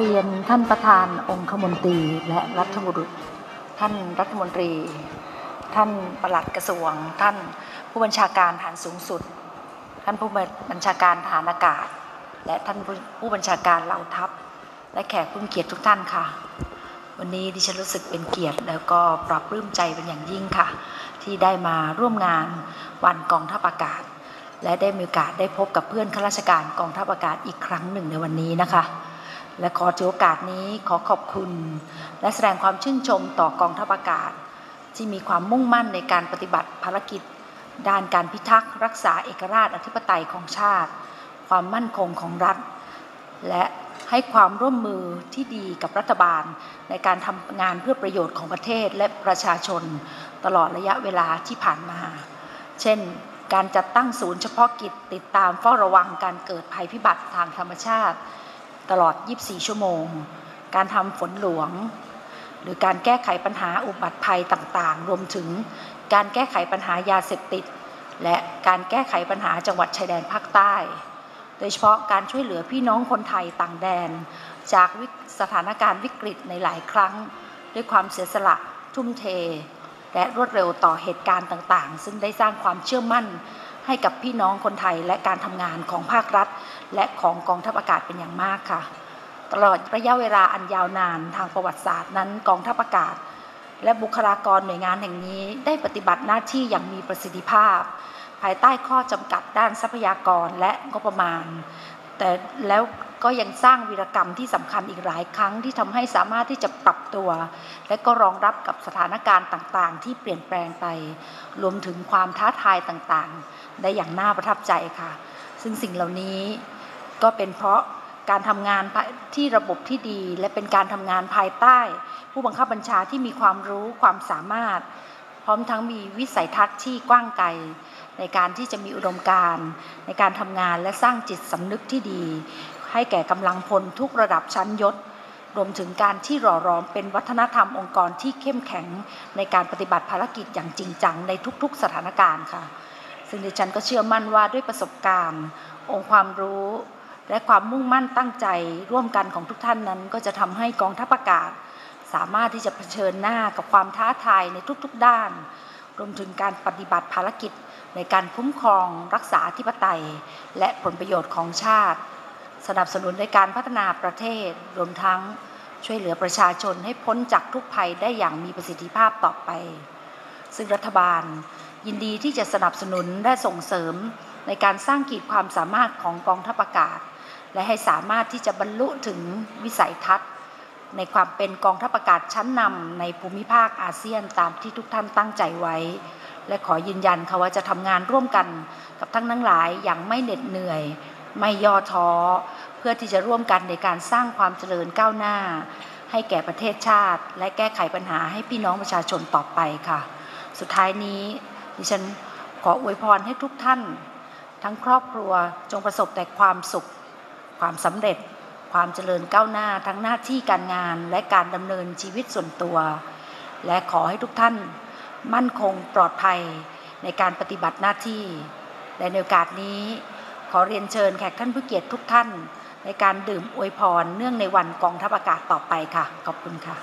เรียนท่านประธานองคมนตรีและรัฐบุรุษ ท่านรัฐมนตรี ท่านปลัดกระทรวง ท่านผู้บัญชาการฐานสูงสุด ท่านผู้บัญชาการฐานอากาศ และท่านผู้บัญชาการเหล่าทัพ และแขกผู้มีเกียรติทุกท่านค่ะ วันนี้ดิฉันรู้สึกเป็นเกียรติ แล้วก็ปรับปลื้มใจเป็นอย่างยิ่งค่ะ ที่ได้มาร่วมงานวันกองทัพอากาศ และได้มีโอกาสได้พบกับเพื่อนข้าราชการกองทัพอากาศอีกครั้งหนึ่งในวันนี้นะคะ และขอถือโอกาสนี้ขอขอบคุณ และแสดงความชื่นชมต่อกองทัพอากาศ ที่มีความมุ่งมั่นในการปฏิบัติภารกิจ ด้านการพิทักษ์รักษาเอกราชอธิปไตยของชาติ ความมั่นคงของรัฐ และให้ความร่วมมือที่ดีกับรัฐบาล ในการทำงานเพื่อประโยชน์ของประเทศและประชาชน ตลอดระยะเวลาที่ผ่านมา เช่น การจัดตั้งศูนย์เฉพาะกิจติดตามเฝ้าระวังการเกิดภัยพิบัติทางธรรมชาติ ตลอด 24 ชั่วโมง การทำฝนหลวง หรือการแก้ไขปัญหาอุบัติภัยต่างๆ รวมถึงการแก้ไขปัญหายาเสพติด และการแก้ไขปัญหาจังหวัดชายแดนภาคใต้ โดยเฉพาะการช่วยเหลือพี่น้องคนไทยต่างแดน จากสถานการณ์วิกฤตในหลายครั้ง ด้วยความเสียสละทุ่มเท และรวดเร็วต่อเหตุการณ์ต่างๆ ซึ่งได้สร้างความเชื่อมั่น ให้กับพี่น้องคนไทยและการทำงานของภาครัฐ และของกองทัพอากาศเป็นอย่างมากค่ะ ตลอดระยะเวลาอันยาวนานทางประวัติศาสตร์นั้นกองทัพอากาศ และบุคลากรหน่วยงานแห่งนี้ได้ปฏิบัติหน้าที่อย่างมีประสิทธิภาพ ภายใต้ข้อจำกัดด้านทรัพยากรและงบประมาณ แต่แล้ว ก็ยังสร้างวีรกรรมที่สำคัญอีกหลายครั้งที่ทำให้สามารถที่จะปรับตัว และก็รองรับกับสถานการณ์ต่างๆ ที่เปลี่ยนแปลงไป รวมถึงความท้าทายต่างๆ ได้อย่างน่าประทับใจค่ะ ซึ่งสิ่งเหล่านี้ก็เป็นเพราะการทำงานที่ระบบที่ดี และเป็นการทำงานภายใต้ ผู้บังคับบัญชาที่มีความรู้ความสามารถ พร้อมทั้งมีวิสัยทัศน์ที่กว้างไกล ในการที่จะมีอุดมการณ์ในการทำงานและสร้างจิตสำนึกที่ดี ให้แก่กำลังพลทุกระดับชั้นยศ รวมถึงการที่หล่อรอมเป็นวัฒนธรรมองค์กรที่เข้มแข็ง ในการปฏิบัติภารกิจอย่างจริงจังในทุกๆสถานการณ์ค่ะ ซึ่งดิฉันก็เชื่อมั่นว่าด้วยประสบการณ์ องค์ความรู้และความมุ่งมั่นตั้งใจร่วมกันของทุกท่านนั้น ก็จะทำให้กองทัพอากาศ สามารถที่จะเผชิญหน้ากับความท้าทายในทุกๆด้าน รวมถึงการปฏิบัติภารกิจ ในการคุ้มครองรักษาธิปไตย และผลประโยชน์ของชาติ สนับสนุนในการพัฒนาประเทศรวมทั้งช่วยเหลือประชาชนให้พ้นจากทุกภัยได้อย่างมีประสิทธิภาพต่อไป ซึ่งรัฐบาลยินดีที่จะสนับสนุนและส่งเสริมในการสร้างขีดความสามารถของกองทัพอากาศ และให้สามารถที่จะบรรลุถึงวิสัยทัศน์ ในความเป็นกองทัพอากาศชั้นนำในภูมิภาคอาเซียนตามที่ทุกท่านตั้งใจไว้ และขอยืนยันค่ะว่าจะทำงานร่วมกันกับทั้งทั้งหลายอย่างไม่เหน็ดเหนื่อย ไม่ย่อท้อ เพื่อที่จะร่วมกันในการสร้างความเจริญก้าวหน้า ให้แก่ประเทศชาติ และแก้ไขปัญหาให้พี่น้องประชาชนต่อไปค่ะ สุดท้ายนี้ดิฉันขออวยพรให้ทุกท่าน ทั้งครอบครัวจงประสบแต่ความสุขความสำเร็จ ความเจริญก้าวหน้าทั้งหน้าที่การงานและการดำเนินชีวิตส่วนตัว และขอให้ทุกท่าน มั่นคงปลอดภัยในการปฏิบัติหน้าที่ และในโอกาสนี้ ขอเรียนเชิญแขกท่านผู้เกียรติทุกท่าน ในการดื่มอวยพรเนื่องในวันกองทัพอากาศต่อไปค่ะ ขอบคุณค่ะ